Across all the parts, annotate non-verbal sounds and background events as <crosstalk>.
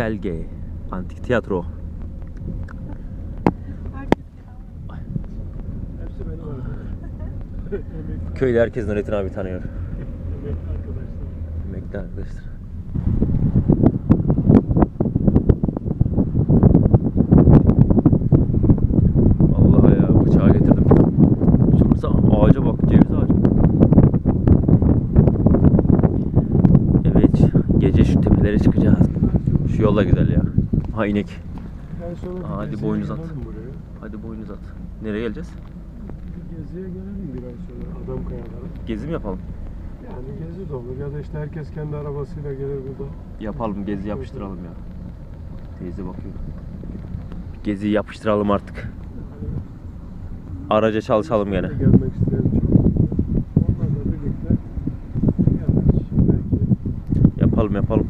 Selge Antik Tiyatro. Köyde herkes Nurettin abi tanıyor. emekli arkadaşlar. Emekli arkadaşlar. Vallahi ya bıçağı getirdim. Şurası ağaca bak ceviz ağacı. Evet gece şu tepelere çıkacağız. Şu yol da güzel ya. Ha inek. Aa, hadi boynuz at. Hadi boynuz at. Nereye geleceğiz? Bir geziye gelelim bir ay sonra adam kayalara. Gezi mi yapalım? Yani gezi de olur ya da işte herkes kendi arabasıyla gelir burada. Yapalım gezi yapıştıralım ya. Teyze bakıyor. Gezi yapıştıralım artık. Araca çalışalım gene. Gelmek isteyen çok. Onlarla birlikte gelmek belki. Yapalım yapalım.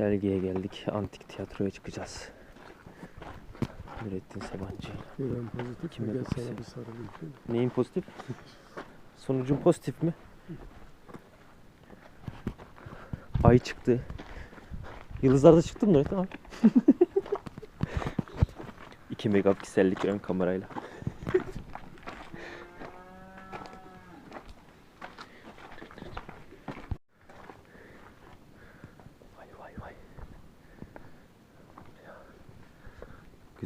Sergiye geldik. Antik tiyatroya çıkacağız. Nurettin Sabancı. İran pozitif Kime mi? Gel bakıyorsun? sana bir sarılayım. şöyle. Neyin pozitif? Sonucun pozitif mi? Ay çıktı. Yıldızlar da çıktı mı Nurettin abi? <laughs> 2 megapiksellik ön kamerayla. Vay vay vay.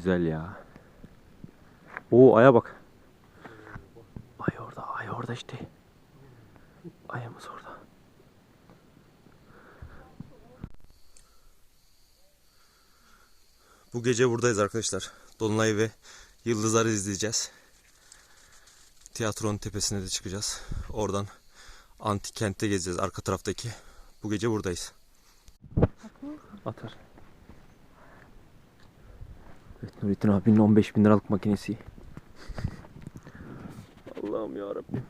Güzel ya. Oo aya bak. Ay orada, ay orada işte. Ayımız orada. Bu gece buradayız arkadaşlar. Dolunay ve Yıldızları izleyeceğiz. Tiyatronun tepesine de çıkacağız. Oradan antik kentte gezeceğiz arka taraftaki. Bu gece buradayız. Atar. Evet Nurettin abinin 15 bin liralık makinesi. Allah'ım ya Rabbim.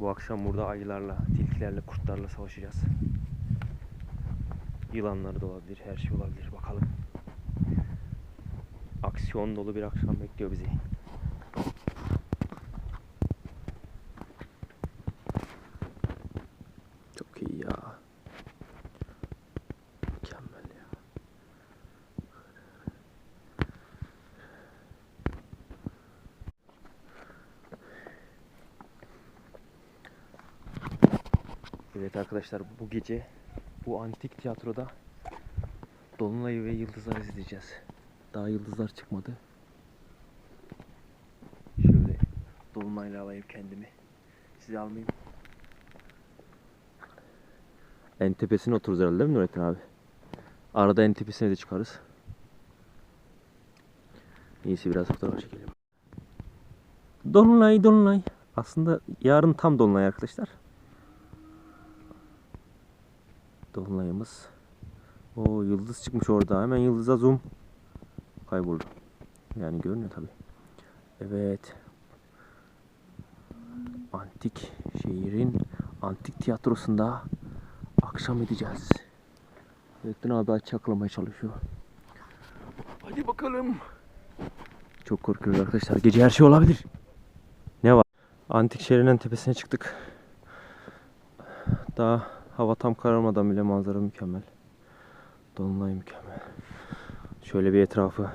Bu akşam burada ayılarla, tilkilerle, kurtlarla savaşacağız. Yılanlar da olabilir, her şey olabilir. Bakalım. Aksiyon dolu bir akşam bekliyor bizi. Çok iyi ya. Mükemmel ya. Evet arkadaşlar bu gece bu antik tiyatroda Dolunay ve Yıldızlar izleyeceğiz. Daha yıldızlar çıkmadı. Şöyle Dolunayla alayım kendimi. Sizi almayayım. En tepesine otururuz herhalde değil mi Nurettin abi? Arada en tepesine de çıkarız. İyisi biraz fotoğraf çekelim. Dolunay Dolunay. Aslında yarın tam Dolunay arkadaşlar. Dolunayımız. O yıldız çıkmış orada. Hemen yıldıza zoom. Kayboldu. Yani görünüyor tabi. Evet. Antik şehrin antik tiyatrosunda akşam edeceğiz. Nurettin abi açıklamaya çalışıyor. Hadi bakalım. Çok korkuyoruz arkadaşlar. Gece her şey olabilir. Ne var? Antik şehrin tepesine çıktık. Daha hava tam kararmadan bile manzara mükemmel. Dolunay mükemmel. Şöyle bir etrafı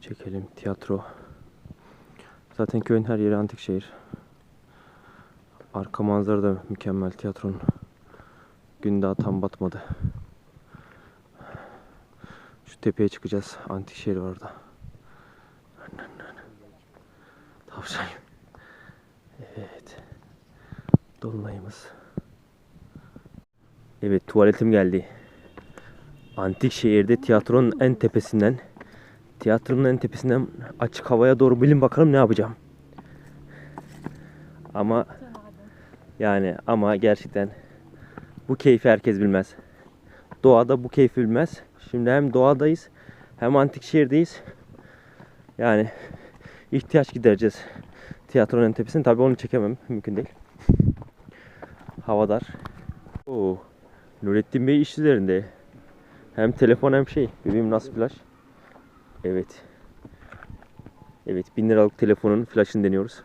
çekelim. Tiyatro. Zaten köyün her yeri antik şehir. Arka manzara da mükemmel tiyatronun. Gün daha tam batmadı. Şu tepeye çıkacağız. Antik şehir var orada. Tavşan. Evet. Dolunayımız. Evet tuvaletim geldi. Antik şehirde tiyatronun en tepesinden tiyatronun en tepesinden açık havaya doğru bilin bakalım ne yapacağım. Ama yani ama gerçekten bu keyfi herkes bilmez. Doğada bu keyfi bilmez. Şimdi hem doğadayız hem antik şehirdeyiz. Yani ihtiyaç gidereceğiz. Tiyatronun en tepesine. Tabii onu çekemem. Mümkün değil. Hava dar. Oo. Nurettin Bey iş. Hem telefon hem şey. Bebeğim nasıl flash? Evet. Evet 1000 liralık telefonun flashını deniyoruz.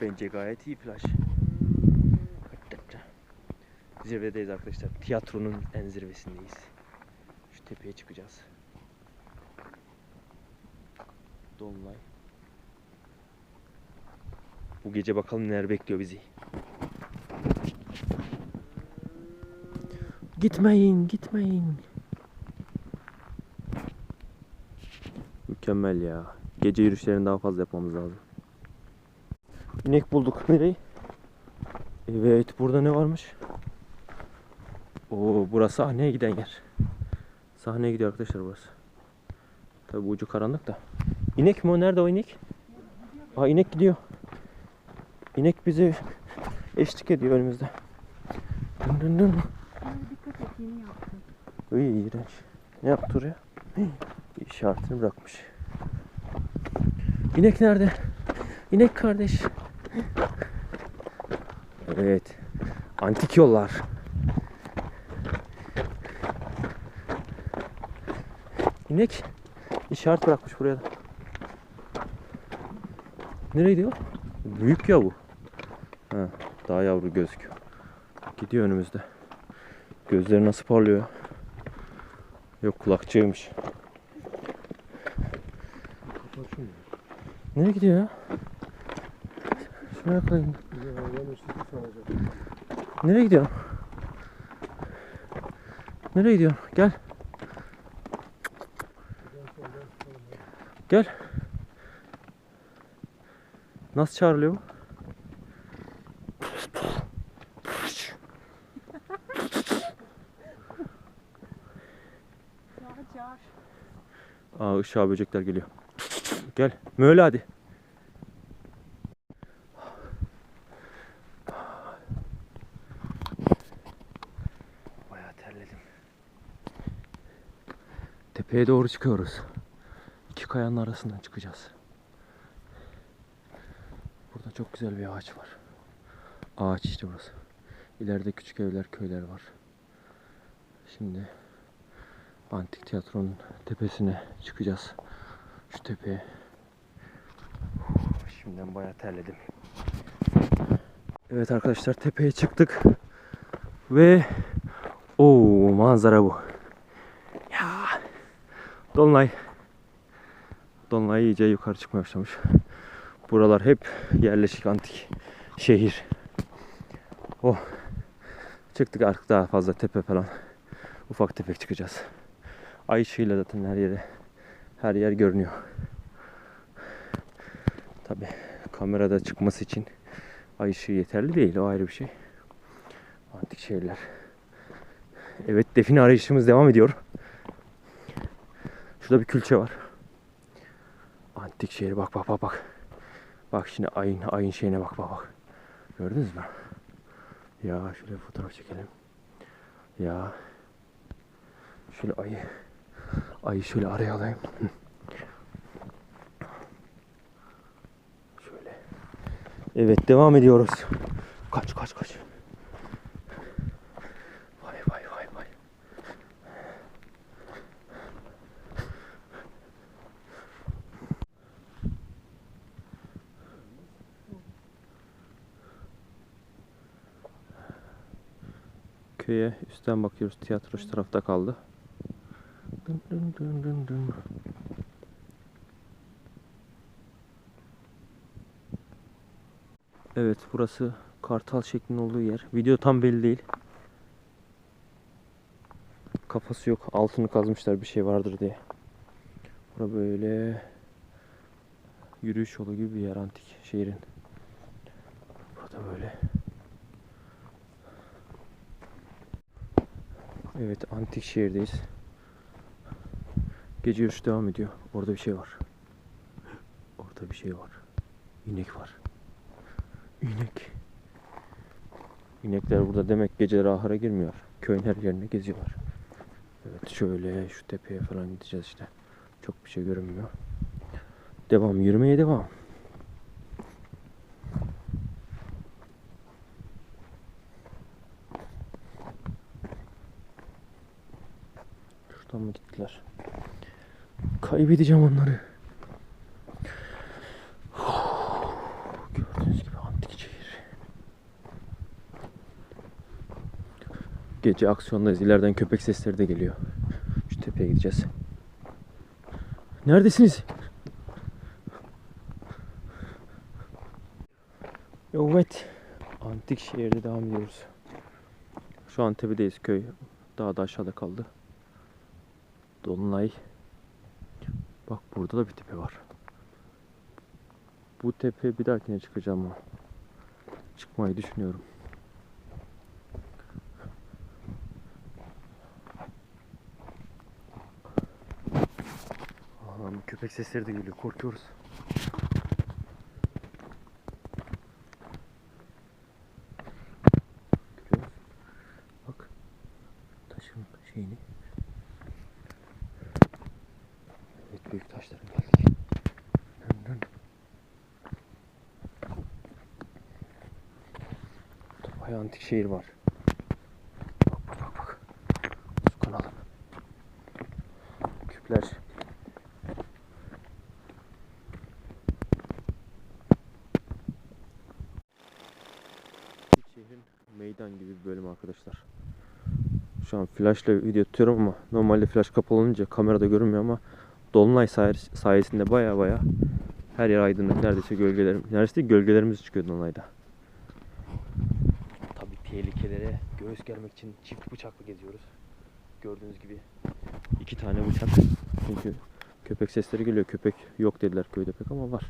Bence gayet iyi flash. Zirvedeyiz arkadaşlar. Tiyatronun en zirvesindeyiz. Şu tepeye çıkacağız. Dolunay. Bu gece bakalım neler bekliyor bizi. Gitmeyin, gitmeyin. Mükemmel ya. Gece yürüyüşlerini daha fazla yapmamız lazım. İnek bulduk. Nereyi? Evet, burada ne varmış? Oo, burası sahneye giden yer. Sahneye gidiyor arkadaşlar burası. Tabi ucu karanlık da. İnek mi o? Nerede o inek? Aa inek gidiyor. İnek bize eşlik ediyor önümüzde. Dın dın dın. Ay, dikkat et yeni yaptım. Iy, iğrenç. Ne yaptı oraya? İşaretini bırakmış. İnek nerede? İnek kardeş. Evet. Antik yollar. İnek işaret bırakmış buraya da. Nereye gidiyor? Büyük ya bu. Ha, daha yavru gözüküyor. Gidiyor önümüzde. Gözleri nasıl parlıyor? Yok kulakçıymış. Nereye gidiyor ya? Şuraya sanacak. Nereye gidiyor? Nereye gidiyor? Gel. Gel. Nasıl çağrılıyor bu? Çağır. Aa ışığa böcekler geliyor. Gel. Möyle hadi. Bayağı terledim. Tepeye doğru çıkıyoruz. İki kayanın arasından çıkacağız. Burada çok güzel bir ağaç var. Ağaç işte burası. İleride küçük evler, köyler var. Şimdi Antik tiyatronun tepesine çıkacağız. Şu tepeye. Şimdiden bayağı terledim. Evet arkadaşlar tepeye çıktık. Ve o manzara bu. Ya Dolunay. Dolunay iyice yukarı çıkmaya başlamış. Buralar hep yerleşik antik şehir. Oh. Çıktık artık daha fazla tepe falan. Ufak tefek çıkacağız. Ay ışığıyla zaten her yere her yer görünüyor. Tabi kamerada çıkması için ay ışığı yeterli değil o ayrı bir şey. Antik şehirler. Evet define arayışımız devam ediyor. Şurada bir külçe var. Antik şehir bak bak bak bak. Bak şimdi ayın ayın şeyine bak bak bak. Gördünüz mü? Ya şöyle bir fotoğraf çekelim. Ya şöyle ayı Ayı şöyle araya alayım. Şöyle. Evet devam ediyoruz. Kaç kaç kaç. Vay vay vay vay. Köye üstten bakıyoruz. Tiyatro şu tarafta kaldı. Dın dın dın dın dın. Evet burası kartal şeklinde olduğu yer. Video tam belli değil. Kafası yok. Altını kazmışlar bir şey vardır diye. Bura böyle yürüyüş yolu gibi bir yer antik şehrin. Burada böyle. Evet antik şehirdeyiz. Gece yürüyüş devam ediyor. Orada bir şey var. Orada bir şey var. İnek var. İnek. İnekler burada demek geceleri ahıra girmiyor. Köyün her yerine geziyorlar. Evet şöyle şu tepeye falan gideceğiz işte. Çok bir şey görünmüyor. Devam yürümeye devam. Şuradan mı gittiler? Kaybedeceğim onları. Gördüğünüz gibi antik şehir. Gece aksiyondayız. İleriden köpek sesleri de geliyor. Şu tepeye gideceğiz. Neredesiniz? Evet. Antik şehirde devam ediyoruz. Şu an tepedeyiz köy. Daha da aşağıda kaldı. Dolunay. Bak burada da bir tepe var. Bu tepe bir dahakine çıkacağım ama. Çıkmayı düşünüyorum. Allah'ım köpek sesleri de geliyor. Korkuyoruz. Görüyor musun? Bak. Taşın şeyini. Evet büyük taşlara geldik. Dön dön. Burada bayağı antik şehir var. Bak bak bak bak. Su kanalı. Küpler. Şehrin meydan gibi bir bölüm arkadaşlar. Şu an flashla video tutuyorum ama normalde flash kapalı olunca kamerada görünmüyor ama Dolunay sayes- sayesinde baya baya her yer aydınlık. Neredeyse gölgelerim, neredeyse gölgelerimiz çıkıyor Dolunay'da. Tabii tehlikelere göğüs germek için çift bıçaklı geziyoruz. Gördüğünüz gibi iki tane bıçak. Çünkü köpek sesleri geliyor. Köpek yok dediler köyde pek ama var.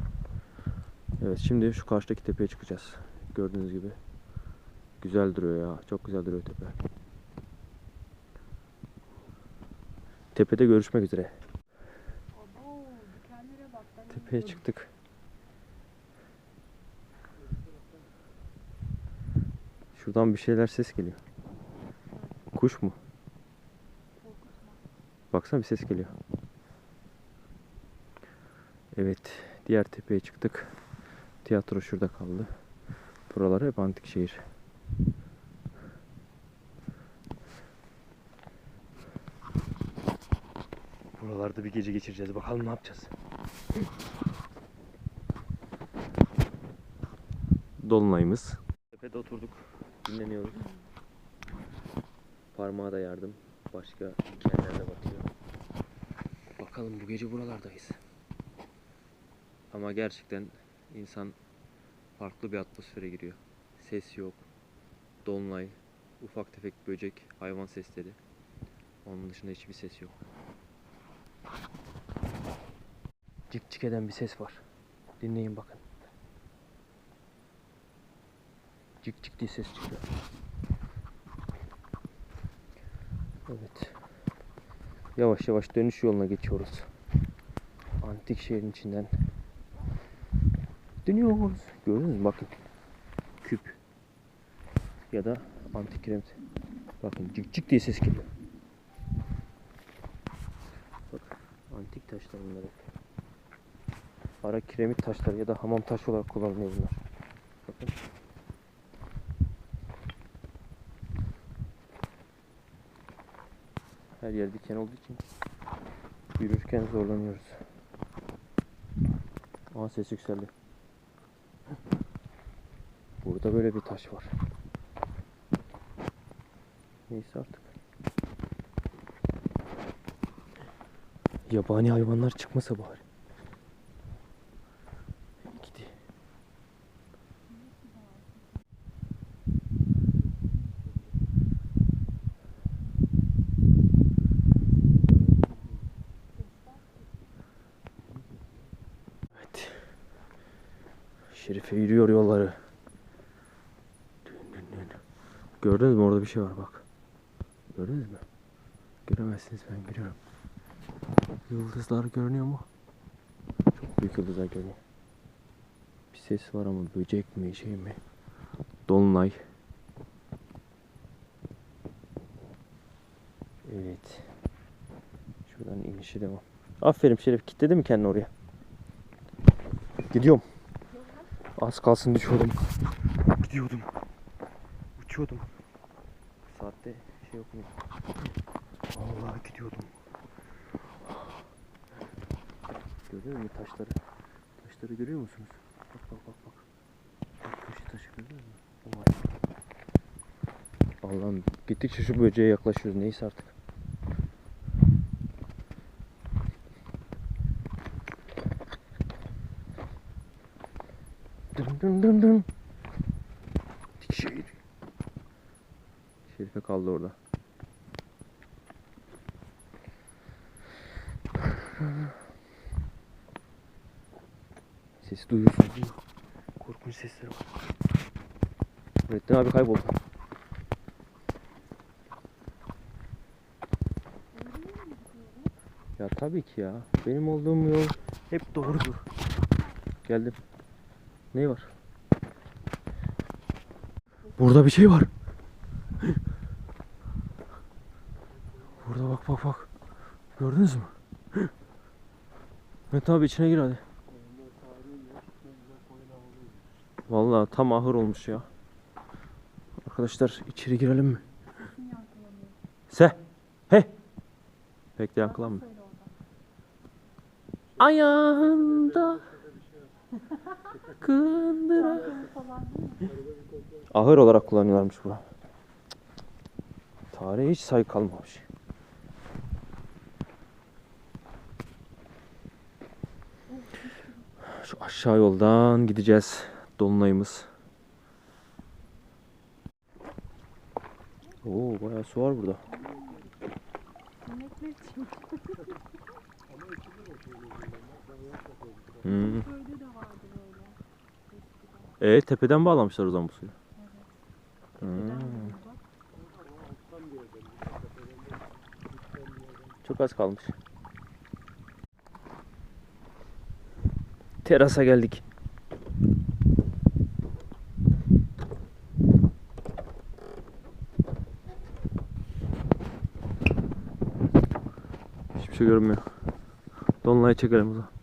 Evet şimdi şu karşıdaki tepeye çıkacağız. Gördüğünüz gibi. Güzel duruyor ya. Çok güzel duruyor tepe. Tepede görüşmek üzere. Tepeye çıktık. Şuradan bir şeyler ses geliyor. Kuş mu? Baksana bir ses geliyor. Evet, diğer tepeye çıktık. Tiyatro şurada kaldı. Buralar hep antik şehir. Buralarda bir gece geçireceğiz. Bakalım ne yapacağız. Dolunayımız. Tepede oturduk. Dinleniyoruz. Parmağa da yardım. Başka dikenler de batıyor. Bakalım bu gece buralardayız. Ama gerçekten insan farklı bir atmosfere giriyor. Ses yok. Dolunay, ufak tefek böcek, hayvan sesleri. Onun dışında hiçbir ses yok. Cik cik eden bir ses var. Dinleyin bakın. Cik cik diye ses çıkıyor. Evet. Yavaş yavaş dönüş yoluna geçiyoruz. Antik şehrin içinden. Dönüyoruz. Gördünüz mü? Bakın. Küp. Ya da antik kiremit. Bakın cik cik diye ses geliyor. Bak antik taşlar bunlar. Ara kiremit taşları ya da hamam taşı olarak kullanılıyor bunlar. Bakın. Her yer diken olduğu için yürürken zorlanıyoruz. Aa ses yükseldi. Burada böyle bir taş var. Neyse artık. Yabani hayvanlar çıkmasa bari. Gidi. Evet. Şerife yürüyor yolları. Dün dün dün. Gördünüz mü orada bir şey var bak. Gördünüz mü? Göremezsiniz ben görüyorum. Yıldızlar görünüyor mu? Çok büyük yıldızlar görünüyor. Bir ses var ama böcek mi şey mi? Dolunay. Evet. Şuradan inişe devam. Aferin Şerif. Kitledi mi kendini oraya? Gidiyorum. Az kalsın düşüyordum. Gidiyordum. Uçuyordum. Bu saatte şey yok mu? Vallahi gidiyordum. Görüyor musun taşları? Taşları görüyor musunuz? Bak bak bak bak. Bak köşe taşı görüyor musun? Allah'ım gittikçe şu böceğe yaklaşıyoruz. Neyse artık. Dın dın dın dın. Şehir. Şerife kaldı orada. Sesi duyuyorsunuz değil mi? Korkunç sesleri var. Nurettin abi kayboldu. Ya tabii ki ya. Benim olduğum yol hep doğrudur. Geldim. Ne var? Burada bir şey var. Burada bak bak bak. Gördünüz mü? Mehmet abi içine gir hadi. Vallahi tam ahır olmuş ya. Arkadaşlar içeri girelim mi? Se. He. Bekle yankılanma. Ayağında kındıra. Ahır olarak kullanıyorlarmış bu. Tarihe hiç saygı kalmamış. Şu aşağı yoldan gideceğiz. Dolunayımız. Oo bayağı su var burada. Hmm. Köyde de vardı böyle. Eskiden. E tepeden bağlamışlar o zaman bu suyu. Hmm. Çok az kalmış. Terasa geldik. Hiçbir şey görünmüyor. Dolunay'ı çekelim o zaman.